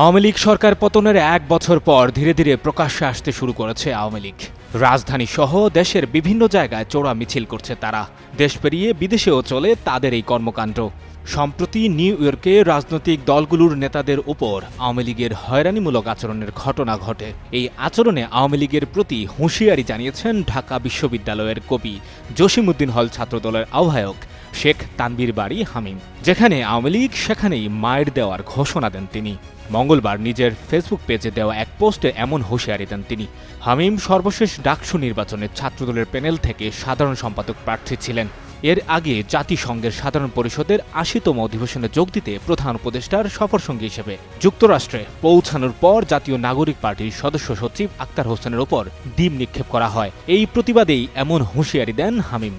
আওয়ামী লীগ সরকার পতনের এক বছর পর ধীরে ধীরে প্রকাশ্যে আসতে শুরু করেছে আওয়ামী লীগ। রাজধানী সহ দেশের বিভিন্ন জায়গায় চোরা মিছিল করছে তারা। দেশ পেরিয়ে বিদেশেও চলে তাদের এই কর্মকাণ্ড। সম্প্রতি নিউ ইয়র্কে রাজনৈতিক দলগুলোর নেতাদের উপর আওয়ামী লীগের হয়রানিমূলক আচরণের ঘটনা ঘটে। এই আচরণে আওয়ামী লীগের প্রতি হুঁশিয়ারি জানিয়েছেন ঢাকা বিশ্ববিদ্যালয়ের কবি জসিমউদ্দিন হল ছাত্রদলের আহ্বায়ক। শেখ তানবীর বাড়ি হামিম, যেখানে আওয়ামী লীগ সেখানেই মায়ের দেওয়ার ঘোষণা দেন তিনি। মঙ্গলবার নিজের ফেসবুক পেজে দেওয়া এক পোস্টে এমন হুঁশিয়ারি দেন তিনি। হামিম সর্বশেষ ডাকসু নির্বাচনে ছাত্রদলের প্যানেল থেকে সাধারণ সম্পাদক প্রার্থী ছিলেন। এর আগে জাতিসংঘের সাধারণ পরিষদের আশিতম অধিবেশনে যোগ দিতে প্রধান উপদেষ্টার সফরসঙ্গী হিসেবে যুক্তরাষ্ট্রে পৌঁছানোর পর জাতীয় নাগরিক পার্টির সদস্য সচিব আক্তার হোসেনের ওপর ডিম নিক্ষেপ করা হয়। এই প্রতিবাদেই এমন হুঁশিয়ারি দেন হামিম।